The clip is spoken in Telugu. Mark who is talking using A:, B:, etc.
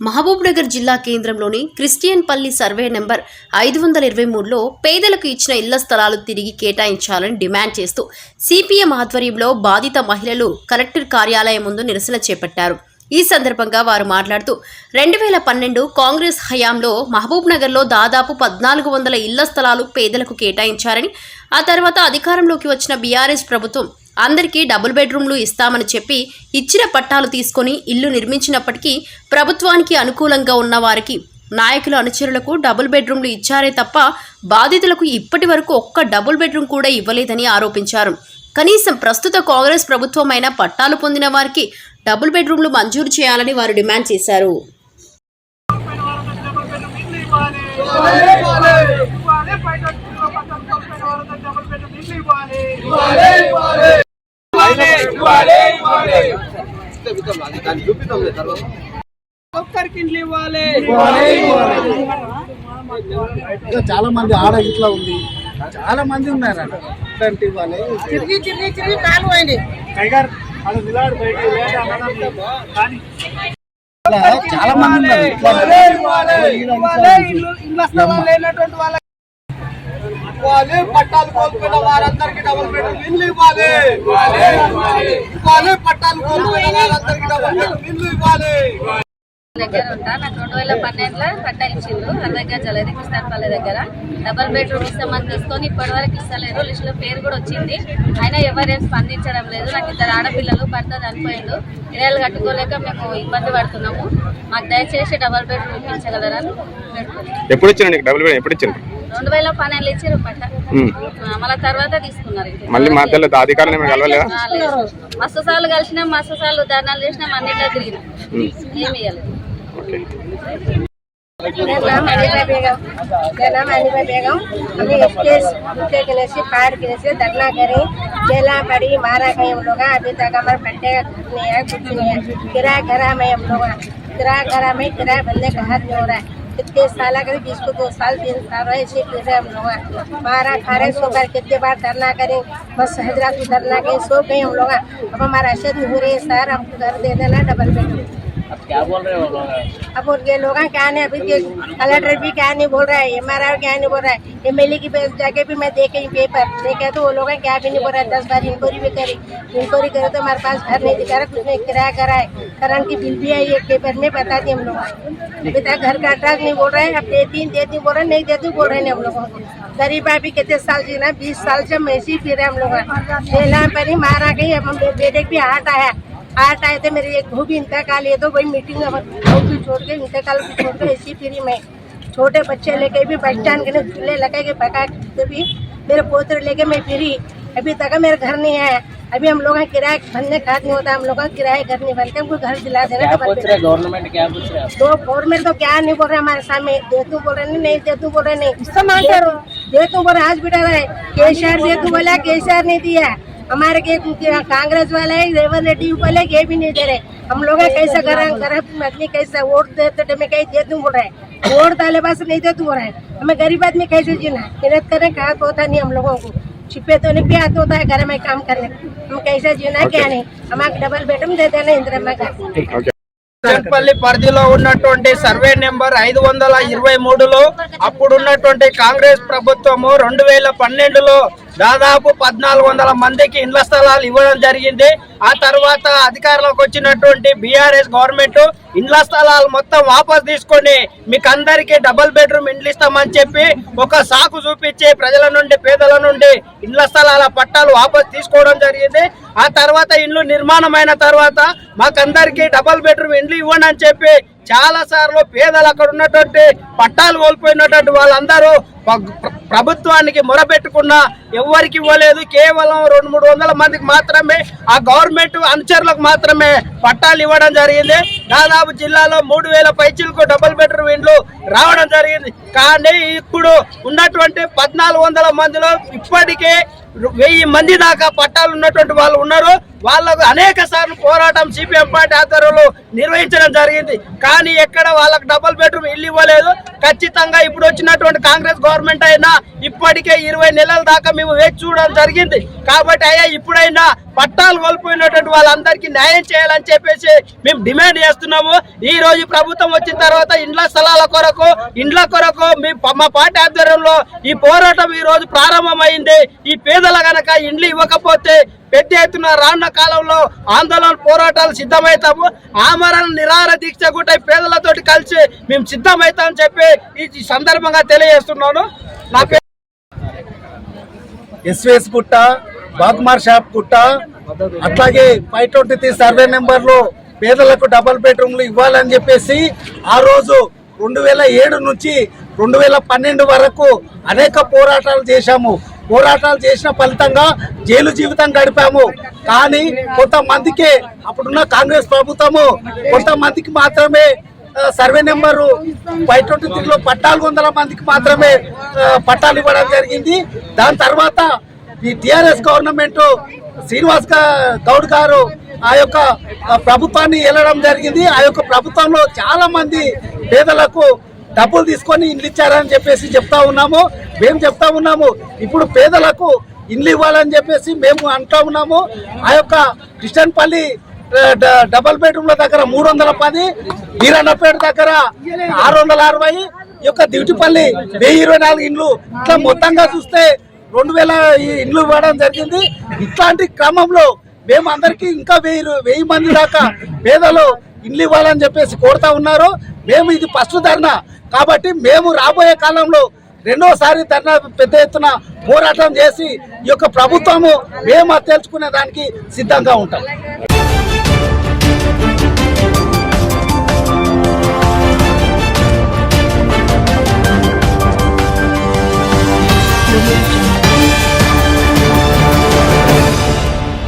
A: మహబూబ్నగర్ జిల్లా కేంద్రంలోని క్రిస్టియన్ పల్లి సర్వే నెంబర్ ఐదు వందల ఇరవై మూడులో పేదలకు ఇచ్చిన ఇళ్ళ స్థలాలు తిరిగి కేటాయించాలని డిమాండ్ చేస్తూ సిపిఎం ఆధ్వర్యంలో బాధిత మహిళలు కలెక్టర్ కార్యాలయం ముందు నిరసన చేపట్టారు. ఈ సందర్భంగా వారు మాట్లాడుతూ రెండు వేల పన్నెండు కాంగ్రెస్ హయాంలో మహబూబ్నగర్లో దాదాపు పద్నాలుగు వందల ఇళ్ళ స్థలాలు పేదలకు కేటాయించారని ఆ తర్వాత అధికారంలోకి వచ్చిన బీఆర్ఎస్ ప్రభుత్వం అందరికీ డబుల్ బెడ్రూమ్లు ఇస్తామని చెప్పి ఇచ్చిన పట్టాలు తీసుకొని ఇల్లు నిర్మించినప్పటికీ ప్రభుత్వానికి అనుకూలంగా ఉన్న వారికి నాయకుల అనుచరులకు డబుల్ బెడ్రూమ్లు ఇచ్చారే తప్ప బాధితులకు ఇప్పటి వరకు ఒక్క డబుల్ బెడ్రూమ్ కూడా ఇవ్వలేదని ఆరోపించారు. కనీసం ప్రస్తుత కాంగ్రెస్ ప్రభుత్వమైన పట్టాలు పొందిన వారికి డబుల్ బెడ్రూమ్లు మంజూరు చేయాలని వారు డిమాండ్ చేశారు.
B: ఇవ్వాలి. ఇవ్వాలి.
C: ఇంకా చాలా మంది ఆడ ఇట్లా ఉంది. చాలా మంది ఉన్నారు అక్కడ ఇట్లాంటి వాళ్ళే
B: తిరిగి తిరిగి తిరిగి కాలు పోయింది.
C: చాలా మంది ఉన్నారు.
B: ఇవ్వాలి. ఇళ్ళ స్థలాలు లేనటువంటి వాళ్ళకి ఇవ్వాలి. పట్టాలు కోల్పోయిన వారందరికీ డబుల్ బెడ్రూమ్ ఇల్లు ఇవ్వాలి. ఇవ్వాలి. పట్టాలు కోల్పోయిన వారందరికీ డబుల్ బెడ్రూమ్ ఇల్లు ఇవ్వాలి.
D: దగ్గర ఉంటా. నాకు రెండు వేల పన్నెండులో పట్టా ఇచ్చిండ్రు. అందరికీ జలది కృష్ణాపల్లి దగ్గర. డబల్ బెడ్రూమ్ ఇస్తామని తీసుకొని ఇప్పటి వరకు ఇస్తలేరు లిస్టులో పేరు కూడా వచ్చింది. అయినా ఎవరేం స్పందించడం లేదు. నాకు ఇద్దరు ఆడపిల్లలు భర్త చనిపోయిండు. ఇరేళ్ళు కట్టుకోలేక మేము ఇబ్బంది పడుతున్నాము. మాకు దయచేసి డబల్ బెడ్రూమ్ ఇప్పించగలరని పెడుతున్నాం
E: ఎప్పుడు ఇచ్చిన నీకు డబ్బులు ఎప్పుడు ఇచ్చిన
D: రెండు వేల పన్నెండులో ఇచ్చారు పట్ట మళ్ళీ తర్వాత తీసుకున్నారు ఇంక.
E: మళ్ళీ మధ్యలో అధికారులు ఏమైనా కలవలేదా
D: ఆ, లేదు. మస్తు సార్లు కలిసినాం మస్తు సార్లు ధర్నాలు చేసినాం అన్నిట్లో తిరిగినాం ఏమి ఇవ్వలేదు
F: मेरा नाम अनिता बेगम मेरा नाम अनिता बेगम हमें स्टेज उठे के से पार के से धरना करें जेला पड़ी मारा गए हम लोग अभी तक हमारे पट्टे का कुछ नहीं है कुछ नहीं है किराया घरा में हम लोग किराया घरा में किराया बनने का हाथ नहीं हो रहा है कितने साल, अगर बीस को दो साल तीन साल रहे इसी फिर हम लोग बारह खा रहे सो कर कितने बार धरना करें? बस हजरा को धरना करें, सो कहीं हम लोग अब हमारा अशद हो रही है, सर, हमको घर दे देना डबल बेडरूम अब क्या बोल रहे उनके लोग क्या नहीं, अभी कलेक्टर भी क्या नहीं बोल रहा है एम आर क्या नहीं बोल रहा है। एम एल ए की जगह भी मैं देखे पेपर देखे तो वो लोग क्या भी नहीं बोल रहा है। दस बार इंक्वायरी भी करी। इंक्वायरी करे तो हमारे पास घर नहीं दिखा रहा, कुछ नहीं किराया करा है। करंट की बिल भी आई है पेपर में, बता दी हम लोग अभी तक घर का एड्रेस नहीं बोल रहे हैं, अब देती देती बोल रहे नहीं देती बोल रहे हैं हम लोगों गरीब अभी कितने साल जीना बीस साल से ऐसे ही फिर हम लोग जेला पर ही मारा गई, अब हम बेटे भी हार्ट आया। हार्ट आए थे मेरे एक बहू भी इंतकाल ये तो वही मीटिंग में बहू भी छोड़ के इंतकाल भी छोड़ के ऐसी फ्री में। छोटे बच्चे लेके भी बस स्टैंड के चूल्हे लगा के पका के भी। मेरे पोत्र लेके मैं फिरी। अभी तक मेरे घर नहीं आया अभी हम लोग किराया भरने का नहीं होता हम लोग का किराया घर नहीं बनते। हमको घर दिला देना पूछ रहे गवर्नमेंट क्या पूछ रहे तो गवर्नमेंट तो क्या नहीं बोल रहे हमारे सामने। दे तू बोल रहे नहीं नहीं दे तू बोल रहे नहीं। दे तू बोल रहे आज भी डर है। केसीआर दे तू बोला केसीआर नहीं दिया। हमारे के कांग्रेस वाले रेवंत रेड्डी वाले ये भी नहीं दे रहे हम लोग कैसे घर घर आदमी कैसे वोट देते टाइम कहीं दे दूं बोल रहे वोट डाले बस नहीं दे तू बोल रहे हमें गरीब आदमी कैसे जीना मेहनत करें कहा तो होता नहीं हम लोगों को छिपे तो नहीं भी हाथ होता है घर में काम करने हम कैसे जीना क्या नहीं हमारे डबल बेडरूम दे देना इंदिरा का
E: ఓకే
B: చెట్పల్లి పరిధిలో ఉన్నటువంటి సర్వే నెంబర్ ఐదు వందల ఇరవై మూడులో అప్పుడున్నటువంటి కాంగ్రెస్ ప్రభుత్వము రెండు వేల పన్నెండులో దాదాపు పద్నాలుగు వందల మందికి ఇండ్ల స్థలాలు ఇవ్వడం జరిగింది. ఆ తర్వాత అధికారంలోకి వచ్చినటువంటి బీఆర్ఎస్ గవర్నమెంట్ ఇండ్ల స్థలాలు మొత్తం వాపస్ తీసుకొని మీకు అందరికీ డబుల్ బెడ్రూమ్ ఇండ్లు ఇస్తామని చెప్పి ఒక సాకు చూపించి ప్రజల నుండి పేదల నుండి ఇండ్ల స్థలాల పట్టాలు వాపస్ తీసుకోవడం జరిగింది. ఆ తర్వాత ఇండ్లు నిర్మాణమైన తర్వాత మాకందరికీ డబుల్ బెడ్రూమ్ ఇండ్లు ఇవ్వండి అని చెప్పి చాలా సార్లు పేదలు అక్కడ ఉన్నటువంటి పట్టాలు కోల్పోయినటువంటి వాళ్ళందరూ ప్రభుత్వానికి మొరపెట్టుకున్నా ఎవరికి ఇవ్వలేదు కేవలం రెండు మూడు వందల మందికి మాత్రమే ఆ గవర్నమెంట్ అనుచరులకు మాత్రమే పట్టాలు ఇవ్వడం జరిగింది. దాదాపు జిల్లాలో మూడు వేల పైచీలకు డబుల్ బెడ్రూమ్ ఇండ్లు రావడం జరిగింది. కానీ ఇప్పుడు ఉన్నటువంటి పద్నాలుగు వందల మందిలో ఇప్పటికే వెయ్యి మంది దాకా పట్టాలు ఉన్నటువంటి వాళ్ళు ఉన్నారు. వాళ్ళకు అనేక సార్లు పోరాటం సిపిఎం పార్టీ ఆధ్వర్యంలో నిర్వహించడం జరిగింది. కానీ ఎక్కడ వాళ్ళకు డబుల్ బెడ్రూమ్ ఇల్లు ఇవ్వలేదు. ఖచ్చితంగా ఇప్పుడు వచ్చినటువంటి కాంగ్రెస్ గవర్నమెంట్ అయినా ఇప్పటికే ఇరవై నెలల దాకా మేము వేచి చూడడం జరిగింది. కాబట్టి అయ్యా ఇప్పుడైనా పట్టాలు కోల్పోయినటువంటి వాళ్ళందరికీ న్యాయం చేయాలని చెప్పేసి మేము డిమాండ్ చేస్తున్నాము. ఈ రోజు ప్రభుత్వం వచ్చిన తర్వాత ఇండ్ల స్థలాల కొరకు ఇండ్ల కొరకు మేము మా పార్టీ ఆధ్వర్యంలో ఈ పోరాటం ఈ రోజు ప్రారంభమైంది. ఈ పేదల గనక ఇండ్లు ఇవ్వకపోతే పెద్ద ఎత్తున రానున్న కాలంలో ఆందోళన పోరాటాలు సిద్ధమవుతాము. ఆమరణ నిరాహార దీక్ష కూడా పేదలతోటి కలిసి మేము సిద్ధమవుతామని చెప్పి ఈ సందర్భంగా తెలియజేస్తున్నాను. నా
C: ఎస్వేస్ గుట్ట బాగ్మార్ షాప్ గుట్ట అట్లాగే ఫైవ్ ట్వంటీ త్రీ సర్వే నెంబర్లో పేదలకు డబుల్ బెడ్రూమ్లు ఇవ్వాలని చెప్పేసి ఆ రోజు రెండు వేల ఏడు నుంచి రెండు వేల పన్నెండు వరకు అనేక పోరాటాలు చేశాము. పోరాటాలు చేసిన ఫలితంగా జైలు జీవితం గడిపాము. కానీ కొంతమందికే అప్పుడున్న కాంగ్రెస్ ప్రభుత్వము కొంతమందికి మాత్రమే సర్వే నెంబరు ఫైవ్ ట్వంటీ త్రీలో పట్టాలు వందల మందికి మాత్రమే పట్టాలు ఇవ్వడం జరిగింది. దాని తర్వాత ఈ టిఆర్ఎస్ గవర్నమెంట్ శ్రీనివాస్ గౌడ్ గారు ఆ యొక్క ప్రభుత్వాన్ని వెళ్ళడం జరిగింది. ఆ యొక్క ప్రభుత్వంలో చాలా మంది పేదలకు డబ్బులు తీసుకొని ఇండ్లు ఇచ్చారని చెప్పేసి చెప్తా ఉన్నాము. మేము చెప్తా ఉన్నాము ఇప్పుడు పేదలకు ఇండ్లు ఇవ్వాలని చెప్పేసి మేము అంటా ఉన్నాము. ఆ యొక్క క్రిస్టియన్పల్లి డబల్ బెడ్రూమ్ల దగ్గర మూడు వందల పది వీరన్నపేట దగ్గర ఆరు వందల అరవై ఈ యొక్క దివిటిపల్లి వెయ్యి ఇరవై నాలుగు ఇండ్లు. ఇట్లా మొత్తంగా చూస్తే రెండు వేల ఇండ్లు ఇవ్వడం జరిగింది. ఇట్లాంటి క్రమంలో మేము అందరికీ ఇంకా వెయ్యి వెయ్యి మంది దాకా పేదలు ఇండ్లు ఇవ్వాలని చెప్పేసి కోరుతా ఉన్నారు. మేము ఇది ఫస్ట్ ధర్నా. కాబట్టి మేము రాబోయే కాలంలో రెండోసారి ధర్నా పెద్ద ఎత్తున పోరాటం చేసి ఈ యొక్క ప్రభుత్వము మేము తెలుసుకునే దానికి సిద్ధంగా ఉంటాం.